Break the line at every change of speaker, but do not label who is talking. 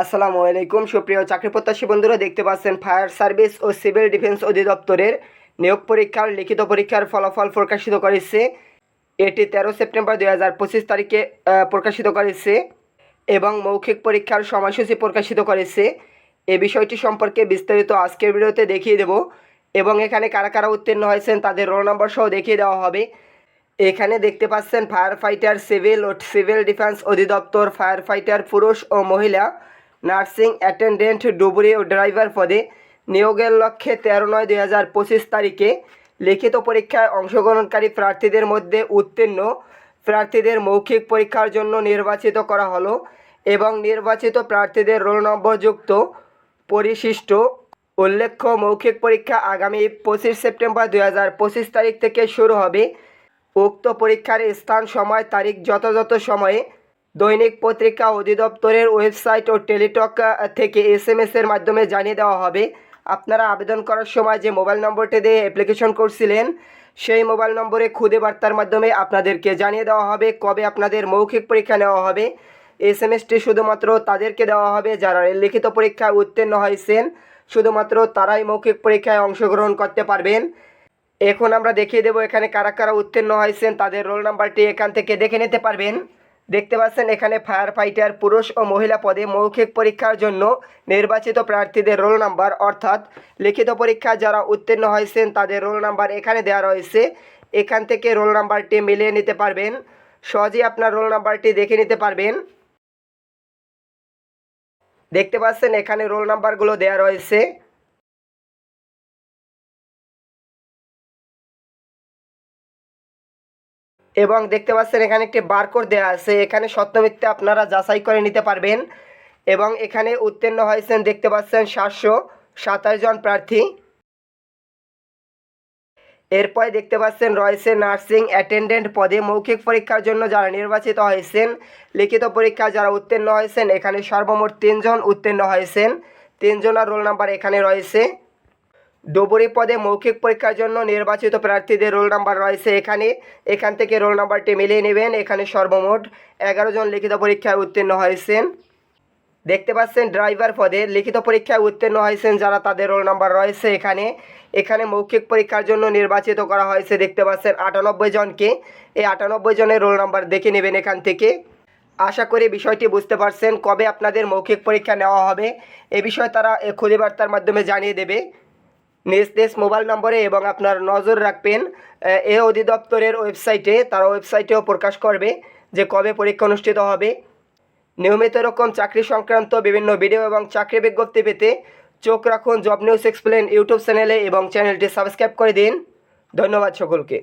আসসালামু আলাইকুম। সুপ্রিয় চাকরি প্রত্যাশী বন্ধুরা, দেখতে পাচ্ছেন ফায়ার সার্ভিস ও সিভিল ডিফেন্স অধিদপ্তরের নিয়োগ পরীক্ষার, লিখিত পরীক্ষার ফলাফল প্রকাশিত করেছে। এটি তেরো সেপ্টেম্বর দুই হাজার পঁচিশ তারিখে প্রকাশিত করেছে এবং মৌখিক পরীক্ষার সময়সূচি প্রকাশিত করেছে। এ বিষয়টি সম্পর্কে বিস্তারিত আজকের ভিডিওতে দেখিয়ে দেব এবং এখানে কারা কারা উত্তীর্ণ হয়েছেন তাদের রোল নম্বর সহ দেখিয়ে দেওয়া হবে। এখানে দেখতে পাচ্ছেন ফায়ার ফাইটার সিভিল ও সিভিল ডিফেন্স অধিদপ্তর ফায়ার ফাইটার পুরুষ ও মহিলা। নার্সিং অ্যাটেন্ডেন্ট ডুবুরি ও ড্রাইভার পদে নিয়োগের লক্ষ্যে তেরো নয় দুই হাজার পঁচিশ তারিখে লিখিত পরীক্ষায় অংশগ্রহণকারী প্রার্থীদের মধ্যে উত্তীর্ণ প্রার্থীদের মৌখিক পরীক্ষার জন্য নির্বাচিত করা হলো এবং নির্বাচিত প্রার্থীদের রোল নম্বরযুক্ত পরিশিষ্ট উল্লেখ্য মৌখিক পরীক্ষা আগামী পঁচিশ সেপ্টেম্বর দুই হাজার পঁচিশ তারিখ থেকে শুরু হবে। উক্ত পরীক্ষার স্থান, সময়, তারিখ, যথাযথ সময়ে দৈনিক পত্রিকা অধিদপ্তরের ওয়েবসাইট ও টেলিটক থেকে এস এম এর মাধ্যমে জানিয়ে দেওয়া হবে, আপনারা আবেদন করার সময় যে মোবাইল নম্বরটি দিয়ে অ্যাপ্লিকেশন করছিলেন, সেই মোবাইল নম্বরে খুদে বার্তার মাধ্যমে আপনাদেরকে জানিয়ে দেওয়া হবে কবে আপনাদের মৌখিক পরীক্ষা নেওয়া হবে। এস এম এসটি শুধুমাত্র তাদেরকে দেওয়া হবে যারা লিখিত পরীক্ষায় উত্তীর্ণ হয়েছেন, শুধুমাত্র তারাই মৌখিক পরীক্ষায় অংশগ্রহণ করতে পারবেন। এখন আমরা দেখিয়ে দেবো এখানে কারা কারা উত্তীর্ণ হয়েছেন, তাদের রোল নাম্বারটি এখান থেকে দেখে নিতে পারবেন। দেখতে পাচ্ছেন, এখানে ফায়ার ফাইটার পুরুষ ও মহিলা পদে মৌখিক পরীক্ষার জন্য নির্বাচিত প্রার্থীদের রোল নাম্বার অর্থাৎ লিখিত পরীক্ষা যারা উত্তীর্ণ হয়েছেন, তাদের রোল নাম্বার এখানে দেওয়া রয়েছে। এখান থেকে রোল নাম্বারটি মিলিয়ে নিতে পারবেন। সহজেই আপনার রোল নাম্বারটি দেখে নিতে পারবেন। দেখতে পাচ্ছেন, এখানে রোল নাম্বারগুলো দেওয়া রয়েছে। এবং দেখতে পাচ্ছেন এখানে একটি বারকোড দেওয়া আছে। এখানে সত্যমিথ্যে আপনারা যাচাই করে নিতে পারবেন এবং এখানে উত্তীর্ণ হয়েছেন দেখতে পাচ্ছেন সাতশো সাতাশ জন প্রার্থী। এরপরে দেখতে পাচ্ছেন রয়েছে নার্সিং অ্যাটেন্ডেন্ট পদে মৌখিক পরীক্ষার জন্য যারা নির্বাচিত হয়েছেন, লিখিত পরীক্ষা যারা উত্তীর্ণ হয়েছেন, এখানে সর্বমোট তিনজন উত্তীর্ণ হয়েছেন। তিনজনের রোল নাম্বার এখানে রয়েছে। ডুবুরি পদে মৌখিক পরীক্ষার জন্য নির্বাচিত প্রার্থীদের রোল নাম্বার রয়েছে এখানে। এখান থেকে রোল নাম্বারটি মিলিয়ে নেবেন। এখানে সর্বমোট এগারো জন লিখিত পরীক্ষায় উত্তীর্ণ হয়েছেন। দেখতে পাচ্ছেন, ড্রাইভার পদে লিখিত পরীক্ষায় উত্তীর্ণ হয়েছেন যারা তাদের রোল নাম্বার রয়েছে এখানে। এখানে মৌখিক পরীক্ষার জন্য নির্বাচিত করা হয়েছে, দেখতে পাচ্ছেন, আটানব্বই জনকে। এই আটানব্বই জনের রোল নাম্বার দেখে নেবেন এখান থেকে। আশা করি বিষয়টি বুঝতে পারছেন কবে আপনাদের মৌখিক পরীক্ষা নেওয়া হবে। এ বিষয়ে তারা খুদে বার্তার মাধ্যমে জানিয়ে দেবে। নিজ নিজ মোবাইল নম্বরে এবং আপনার নজর রাখবেন এ অধিদপ্তরের ওয়েবসাইটে, তারা ওয়েবসাইটেও প্রকাশ করবে যে কবে পরীক্ষা অনুষ্ঠিত হবে। নিয়মিত এরকম চাকরি সংক্রান্ত বিভিন্ন ভিডিও এবং চাকরি বিজ্ঞপ্তি পেতে চোখ রাখুন জব নিউজ এক্সপ্লেন ইউটিউব চ্যানেলে এবং চ্যানেলটি সাবস্ক্রাইব করে দিন। ধন্যবাদ সকলকে।